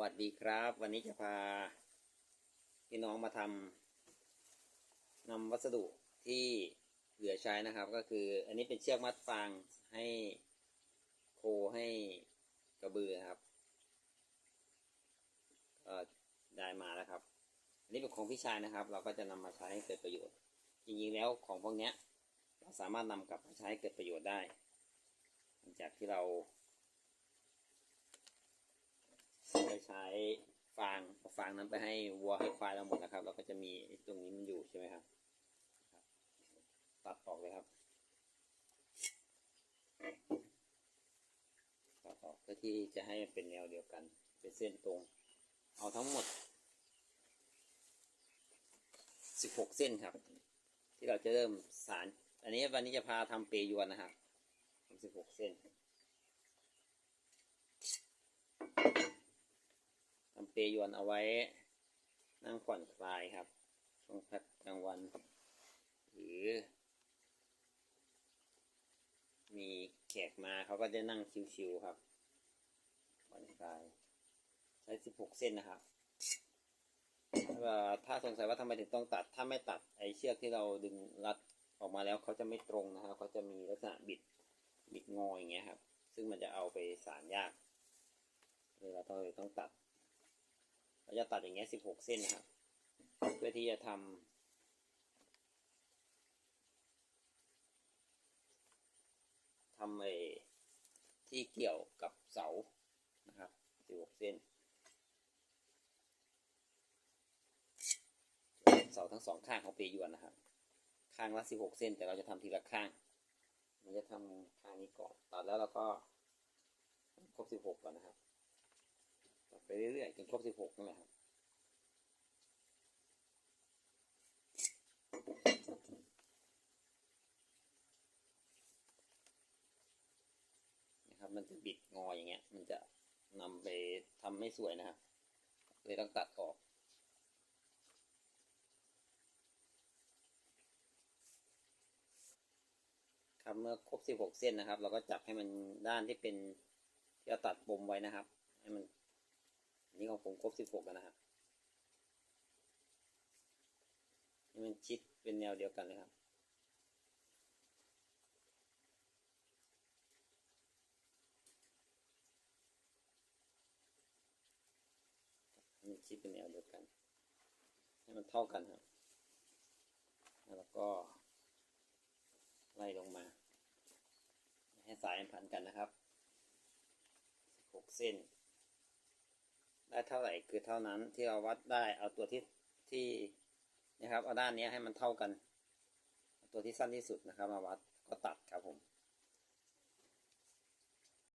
วัสดีครับ วันนี้จะพาพี่น้องมาทำนำวัสดุที่เหลือใช้นะครับ ก็คืออันนี้เป็นเชือกมัดฟางให้โคให้กระบือครับก็ได้มาแล้วครับ อันนี้เป็นของพี่ชายนะครับ เราก็จะนำมาใช้ให้เกิดประโยชน์ จริงๆแล้วของพวกนี้เราสามารถนำกลับมาใช้ให้เกิดประโยชน์ได้ หลังจากที่เรา ได้ใช้ฟางเอา ฟางนั้นไปให้วัวให้ควายเราหมดนะครับ เราก็จะมีตรงนี้มันอยู่ใช่ไหมครับ ตัดออกเลยครับ ตัดออกเพื่อที่จะให้เป็นแนวเดียวกัน เป็นเส้นตรง เอาทั้งหมด16เส้นครับ ที่เราจะเริ่มสาร อันนี้วันนี้จะพาทำเปยวนนะครับทำ16เส้น เปยวนเอาไว้ นั่งผ่อนคลายครับ ช่วงพักกลางวันหรือ มีแขกมาเขาก็จะนั่งชิวๆครับผ่อนคลายใช้16เส้นนะครับถ้าสงสัยว่าทำไมถึงต้องตัด ถ้าไม่ตัดไอเชือกที่เราดึงรัดออกมาแล้วเขาจะไม่ตรงนะครับเขาจะมีลักษณะบิดบิดงออย่างเงี้ยครับ ซึ่งมันจะเอาไปสารยากเลยเราต้องต้องตัด เราจะตัดอย่างเงี้ยสิบหกเส้นนะครับ เพื่อที่จะทำทำไอ้ที่เกี่ยวกับเสานะครับสิบหกเส้น เสาทั้งสองข้างของเปยวนนะครับ ข้างละสิบหกเส้น แต่เราจะทำทีละข้างมันจะทำข้างนี้ก่อน ตัดแล้วเราก็ครบสิบหกก่อนนะครับ ไปเรื่อยๆจนครบสิบหกนั่นแหละครับนะครับ มันจะบิดงออย่างเงี้ย มันจะนำไปทำไม่สวยนะครับเลยต้องตัดออกครับเมื่อครบสิบหกเส้นนะครับ เราก็จับให้มันด้านที่เป็นที่เราตัดปมไว้นะครับ ให้มัน ผมครบสิบหกแล้วนะครับให้มันชิดเป็นแนวเดียวกันเลยครับให้มันชิดเป็นแนวเดียวกัน ให้มันเท่ากันครับ แล้วก็ ไล่ลงมา ให้สายมันพันกันนะครับหกเส้น ได้เท่าไหร่คือเท่านั้นที่เราวัดได้เอาตัวที่ที่นะครับเอาด้านนี้ให้มันเท่ากัน ตัวที่สั้นที่สุดนะครับ มาวัดก็ตัดครับผม